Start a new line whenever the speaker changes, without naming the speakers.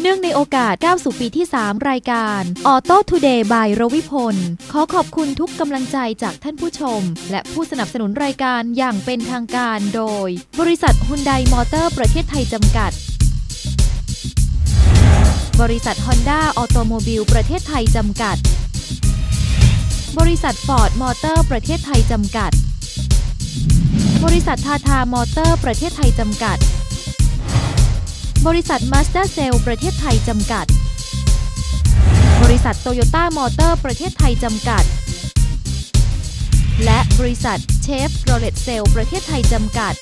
เนื่องในโอกาสเก้9สู่ปีที่ 3 รายการออโต้ทูเดย์บายรวิพล ขอขอบคุณทุกกำลังใจจากท่านผู้ชม และผู้สนับสนุนรายการอย่างเป็นทางการโดย บริษัทฮุนไดมอเตอร์ประเทศไทยจำกัด บริษัทฮอนด้าออโตโมบิลประเทศไทยจำกัด บริษัทฟอร์ดมอเตอร์ประเทศไทยจำกัด บริษัททาทามอเตอร์ประเทศไทยจำกัด บริษัทมาสเตอร์เซลประเทศไทยจำกัด บริษัทโตโยต้ามอเตอร์ประเทศไทยจำกัด และบริษัทเชฟโรเลตเซลประเทศไทยจำกัด